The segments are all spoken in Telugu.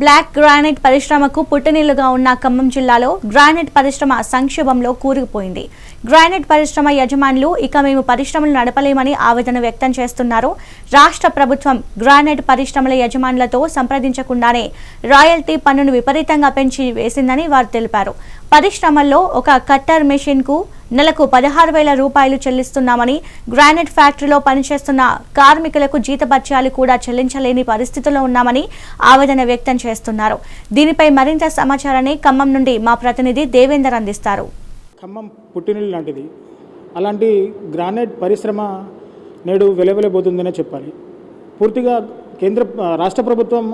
బ్లాక్ గ్రానైట్ పరిశ్రమకు పుట్టినీళ్ళుగా ఉన్న ఖమ్మం జిల్లాలో గ్రానైట్ పరిశ్రమ సంక్షోభంలో కూరుకుపోయింది. గ్రానైట్ పరిశ్రమ యజమానులు ఇక మేము పరిశ్రమలు నడపలేమని ఆవేదన వ్యక్తం చేస్తున్నారు. రాష్ట్ర ప్రభుత్వం గ్రానైట్ పరిశ్రమల యజమానులతో సంప్రదించకుండానే రాయల్టీ పన్నును విపరీతంగా పెంచి వేసిందని వారు తెలిపారు. పరిశ్రమల్లో ఒక కట్టర్ మెషిన్కు నెలకు పదహారు వేల రూపాయలు చెల్లిస్తున్నామని గ్రానైట్ ఫ్యాక్టరీలో పనిచేస్తున్న కార్మికులకు జీతభత్యాలు కూడా చెల్లించలేని పరిస్థితిలో ఉన్నామని ఆవేదన వ్యక్తం చేస్తున్నారు. దీనిపై మరింత సమాచారాన్ని ఖమ్మం నుండి మా ప్రతినిధి దేవేందర్ అందిస్తారు. ఖమ్మం పుట్టినీళ్ళు లాంటిది. అలాంటి గ్రానైట్ పరిశ్రమ నేడు వెలవెలబోతుందనే చెప్పాలి. పూర్తిగా కేంద్ర రాష్ట్ర ప్రభుత్వం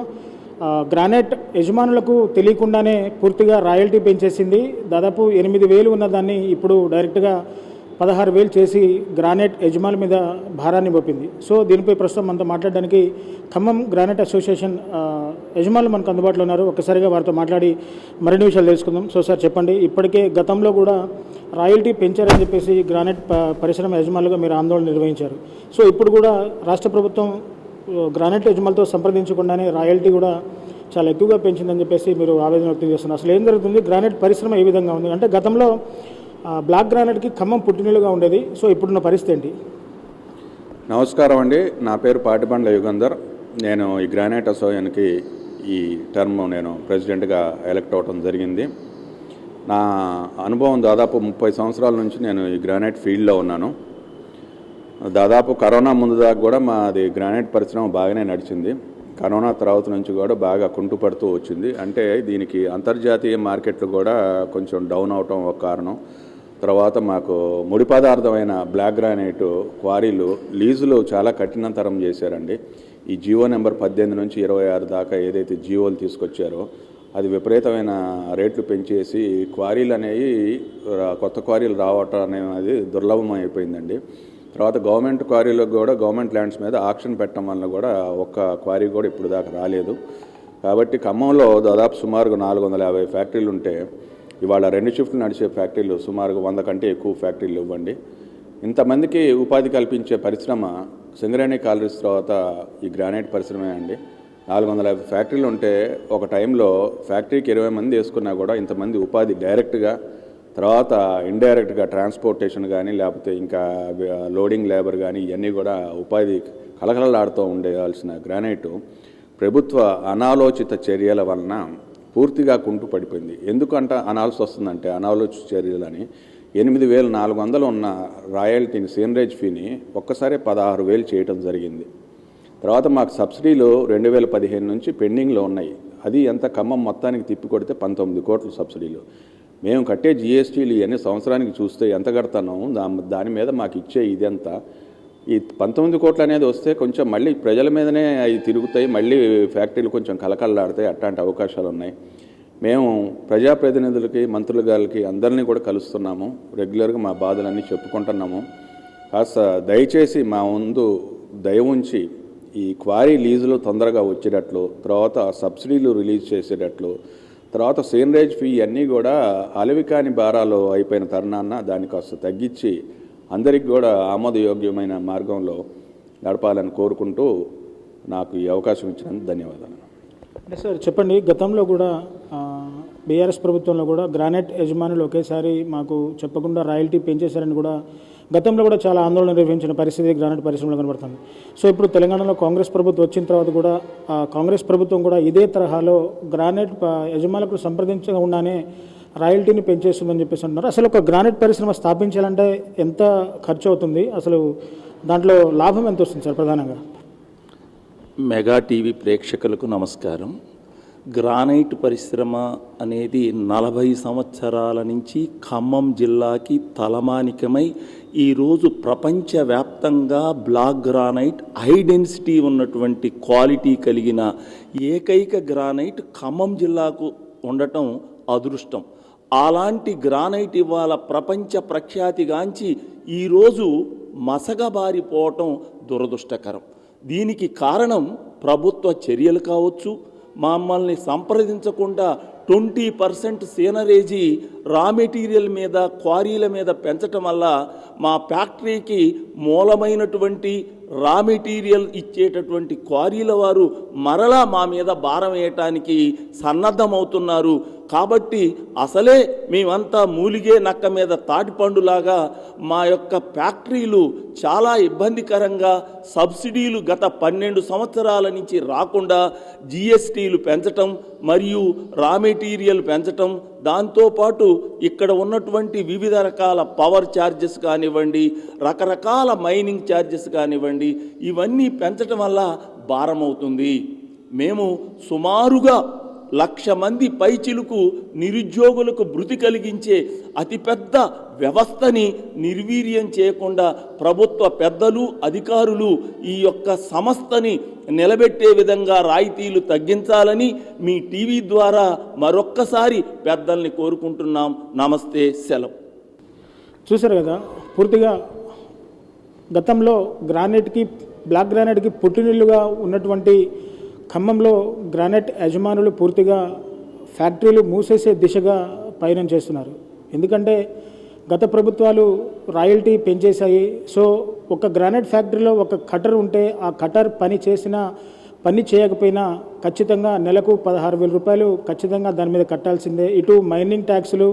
గ్రానైట్ యజమానులకు తెలియకుండానే పూర్తిగా రాయల్టీ పెంచేసింది. దాదాపు ఎనిమిది వేలు ఉన్న దాన్ని ఇప్పుడు డైరెక్ట్గా పదహారు వేలు చేసి గ్రానైట్ యజమానుల మీద భారాన్ని మోపింది. సో దీనిపై ప్రస్తుతం మనతో మాట్లాడడానికి ఖమ్మం గ్రానైట్ అసోసియేషన్ యజమానులు మనకు అందుబాటులో ఉన్నారు. ఒక్కసారిగా వారితో మాట్లాడి మరిన్ని విషయాలు తెలుసుకుందాం. సో సార్ చెప్పండి ఇప్పటికే గతంలో కూడా రాయల్టీ పెంచారని చెప్పేసి గ్రానైట్ పరిశ్రమ యజమానులుగా మీరు ఆందోళన నిర్వహించారు. సో ఇప్పుడు కూడా రాష్ట్ర ప్రభుత్వం గ్రానైట్ యజమానులతో సంప్రదించకుండానే రాయల్టీ కూడా చాలా ఎక్కువగా పెంచిందని చెప్పేసి మీరు ఆవేదన వ్యక్తం చేస్తున్నారు. అసలు ఏం జరుగుతుంది? గ్రానైట్ పరిశ్రమ ఏ విధంగా ఉంది? అంటే గతంలో బ్లాక్ గ్రానైట్కి ఖమ్మం పుట్టినలుగా ఉండేది. సో ఇప్పుడున్న పరిస్థితి ఏంటి? నమస్కారం అండి. నా పేరు పాటిబండ్ల యుగంధర్. నేను ఈ గ్రానైట్ అసోసియేషన్కి ఈ టర్మ్ నేను ప్రెసిడెంట్గా ఎలక్ట్ అవటం జరిగింది. నా అనుభవం దాదాపు ముప్పై సంవత్సరాల నుంచి నేను ఈ గ్రానైట్ ఫీల్డ్లో ఉన్నాను. దాదాపు కరోనా ముందు దాకా కూడా మాది గ్రానైట్ పరిశ్రమ బాగానే నడిచింది. కరోనా తర్వాత నుంచి కూడా బాగా కుంటుపడుతూ వచ్చింది. అంటే దీనికి అంతర్జాతీయ మార్కెట్లు కూడా కొంచెం డౌన్ అవటం ఒక కారణం. తర్వాత మాకు ముడి పదార్థమైన బ్లాక్ గ్రానైట్ క్వారీలు లీజులు చాలా కఠినతరం చేశారండి. ఈ జియో నెంబర్ పద్దెనిమిది నుంచి ఇరవై ఆరు దాకా ఏదైతే జియోలు తీసుకొచ్చారో అది విపరీతమైన రేట్లు పెంచేసి క్వారీలు అనేవి కొత్త క్వారీలు రావటం అనేది దుర్లభం అయిపోయిందండి. తర్వాత గవర్నమెంట్ క్వారీలకు కూడా గవర్నమెంట్ ల్యాండ్స్ మీద ఆక్షన్ పెట్టడం వల్ల కూడా ఒక్క క్వారీ కూడా ఇప్పుడు దాకా రాలేదు. కాబట్టి ఖమ్మంలో దాదాపు సుమారుగా నాలుగు వందల యాభై ఫ్యాక్టరీలు ఉంటే ఇవాళ రెండు షిఫ్ట్లు నడిచే ఫ్యాక్టరీలు సుమారుగా వంద కంటే ఎక్కువ ఫ్యాక్టరీలు ఇవ్వండి. ఇంతమందికి ఉపాధి కల్పించే పరిశ్రమ సింగరేణి కాలరీస్ తర్వాత ఈ గ్రానైట్ పరిశ్రమే అండి. నాలుగు వందల యాభై ఫ్యాక్టరీలు ఉంటే ఒక టైంలో ఫ్యాక్టరీకి ఇరవై మంది వేసుకున్నా కూడా ఇంతమంది ఉపాధి డైరెక్ట్గా తర్వాత ఇండైరెక్ట్గా ట్రాన్స్పోర్టేషన్ కానీ లేకపోతే ఇంకా లోడింగ్ లేబర్ కానీ ఇవన్నీ కూడా ఉపాధి కలకలలాడుతూ ఉండేయాల్సిన గ్రానైటు ప్రభుత్వ అనాలోచిత చర్యల వలన పూర్తిగా కుంటు పడిపోయింది. ఎందుకంట అనాల్సి వస్తుందంటే అనాలోచిత చర్యలని ఎనిమిది వేల నాలుగు వందలు ఉన్న రాయల్టీని సీనరేజ్ ఫీని ఒక్కసారి పదహారు వేలు చేయటం జరిగింది. తర్వాత మాకు సబ్సిడీలు రెండు వేల పదిహేను నుంచి పెండింగ్లో ఉన్నాయి. అది ఎంత ఖమ్మం మొత్తానికి తిప్పి కొడితే పంతొమ్మిది కోట్ల సబ్సిడీలు. మేము కట్టే జిఎస్టీలు ఇవన్నీ సంవత్సరానికి చూస్తే ఎంత కడతానో దా దాని మీద మాకు ఇచ్చే ఇదంతా. ఈ పంతొమ్మిది కోట్లు అనేది వస్తే కొంచెం మళ్ళీ ప్రజల మీదనే అవి తిరుగుతాయి మళ్ళీ ఫ్యాక్టరీలు కొంచెం కలకల్లాడతాయి అట్లాంటి అవకాశాలు ఉన్నాయి. మేము ప్రజాప్రతినిధులకి మంత్రుల గారికి అందరినీ కూడా కలుస్తున్నాము. రెగ్యులర్గా మా బాధలన్నీ చెప్పుకుంటున్నాము. కాస్త దయచేసి మా ముందు దయ ఉంచి ఈ క్వారీ లీజులు తొందరగా వచ్చేటట్లు తర్వాత సబ్సిడీలు రిలీజ్ చేసేటట్లు తర్వాత సీనరేజ్ ఫీ అన్నీ కూడా అలవికాని భారాలు అయిపోయిన తరుణాన్న దాన్ని కాస్త తగ్గించి అందరికి కూడా ఆమోదయోగ్యమైన మార్గంలో నడపాలని కోరుకుంటూ నాకు ఈ అవకాశం ఇచ్చినందుకు ధన్యవాదాలు. అంటే సార్ చెప్పండి గతంలో కూడా బీఆర్ఎస్ ప్రభుత్వంలో కూడా గ్రానైట్ యజమానులు ఒకేసారి మాకు చెప్పకుండా రాయల్టీ పెంచేశారని కూడా గతంలో కూడా చాలా ఆందోళన నిర్వహించిన పరిస్థితి గ్రానైట్ పరిశ్రమలో కనబడుతుంది. సో ఇప్పుడు తెలంగాణలో కాంగ్రెస్ ప్రభుత్వం వచ్చిన తర్వాత కూడా ఆ, కాంగ్రెస్ ప్రభుత్వం కూడా ఇదే తరహాలో గ్రానైట్ యజమానులకు సంప్రదించకుండానే రాయల్టీని పెంచేస్తుందని చెప్పేసి అంటున్నారు. అసలు ఒక గ్రానైట్ పరిశ్రమ స్థాపించాలంటే ఎంత ఖర్చు అవుతుంది? అసలు దాంట్లో లాభం ఎంత వస్తుంది సార్ ప్రధానంగా? మెగా టీవీ ప్రేక్షకులకు నమస్కారం. గ్రానైట్ పరిశ్రమ అనేది నలభై సంవత్సరాల నుంచి ఖమ్మం జిల్లాకి తలమానికమై ఈరోజు ప్రపంచవ్యాప్తంగా బ్లాక్ గ్రానైట్ హై డెన్సిటీ ఉన్నటువంటి క్వాలిటీ కలిగిన ఏకైక గ్రానైట్ ఖమ్మం జిల్లాకు ఉండటం అదృష్టం. అలాంటి గ్రానైట్ ఇవాళ ప్రపంచ ప్రఖ్యాతిగాంచి ఈరోజు మసగబారిపోవటం దురదృష్టకరం. దీనికి కారణం ప్రభుత్వ చర్యలు కావచ్చు మమ్మల్ని సంప్రదించకుండా ట్వంటీ పర్సెంట్ సీనరేజీ రా మెటీరియల్ మీద క్వారీల మీద పెంచటం వల్ల మా ఫ్యాక్టరీకి మూలమైనటువంటి రా మెటీరియల్ ఇచ్చేటటువంటి క్వారీల వారు మరలా మా మీద భారం వేయటానికి సన్నద్ధమవుతున్నారు. కాబట్టి అసలే మేమంతా మూలిగే నక్క మీద తాటిపండులాగా మా యొక్క ఫ్యాక్టరీలు చాలా ఇబ్బందికరంగా సబ్సిడీలు గత పన్నెండు సంవత్సరాల నుంచి రాకుండా జిఎస్టీలు పెంచటం మరియు రా మెటీరియల్ పెంచటం దాంతోపాటు ఇక్కడ ఉన్నటువంటి వివిధ రకాల పవర్ ఛార్జెస్ కానివ్వండి రకరకాల మైనింగ్ ఛార్జెస్ కానివ్వండి ఇవన్నీ పెంచటం వల్ల భారం అవుతుంది మేము సుమారుగా లక్ష మంది పైచిలుకు నిరుద్యోగులకు భృతి కలిగించే అతిపెద్ద వ్యవస్థని నిర్వీర్యం చేయకుండా ప్రభుత్వ పెద్దలు అధికారులు ఈ యొక్క సంస్థని నిలబెట్టే విధంగా రాయితీలు తగ్గించాలని మీ టీవీ ద్వారా మరొక్కసారి పెద్దల్ని కోరుకుంటున్నాం. నమస్తే సెలవు. చూశారు కదా పూర్తిగా గతంలో గ్రానైట్కి బ్లాక్ గ్రానైట్కి పుట్టినిల్లుగా ఉన్నటువంటి ఖమ్మంలో గ్రానైట్ యజమానులు పూర్తిగా ఫ్యాక్టరీలు మూసేసే దిశగా పయనం చేస్తున్నారు. ఎందుకంటే గత ప్రభుత్వాలు రాయల్టీ పెంచేశాయి. సో ఒక గ్రానైట్ ఫ్యాక్టరీలో ఒక కటర్ ఉంటే ఆ కటర్ పని చేసిన పని చేయకపోయినా ఖచ్చితంగా నెలకు పదహారు వేల రూపాయలు ఖచ్చితంగా దాని మీద కట్టాల్సిందే. ఇటు మైనింగ్ ట్యాక్సులు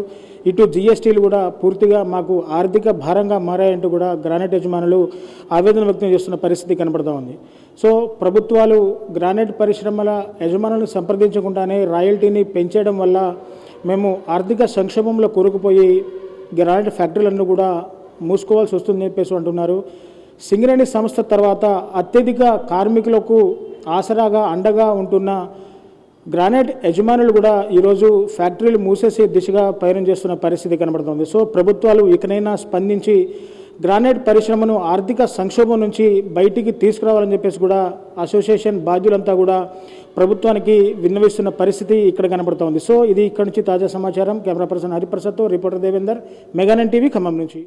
ఇటు జిఎస్టీలు కూడా పూర్తిగా మాకు ఆర్థిక భారంగా మారాయంటూ కూడా గ్రానైట్ యజమానులు ఆవేదన వ్యక్తం చేస్తున్న పరిస్థితి కనబడతా ఉంది. సో ప్రభుత్వాలు గ్రానైట్ పరిశ్రమల యజమానులను సంప్రదించకుండానే రాయల్టీని పెంచేయడం వల్ల మేము ఆర్థిక సంక్షోభంలో కూరుకుపోయి గ్రానైట్ ఫ్యాక్టరీలను కూడా మూసుకోవాల్సి వస్తుందని చెప్పేసి అంటున్నారు. సింగరేణి సంస్థ తర్వాత అత్యధిక కార్మికులకు ఆసరాగా అండగా ఉంటున్న గ్రానైట్ యజమానులు కూడా ఈరోజు ఫ్యాక్టరీలు మూసేసే దిశగా పయనం చేస్తున్న పరిస్థితి కనబడుతుంది. సో ప్రభుత్వాలు ఇకనైనా స్పందించి గ్రానైట్ పరిశ్రమను ఆర్థిక సంక్షోభం నుంచి బయటికి తీసుకురావాలని చెప్పేసి కూడా అసోసియేషన్ బాధ్యులంతా కూడా ప్రభుత్వానికి విన్నవిస్తున్న పరిస్థితి ఇక్కడ కనబడుతోంది. సో ఇది ఇక్కడ నుంచి తాజా సమాచారం. కెమెరా పర్సన్ హరిప్రసాద్తో రిపోర్టర్ దేవేందర్. మెగానన్ టీవీ ఖమ్మం నుంచి.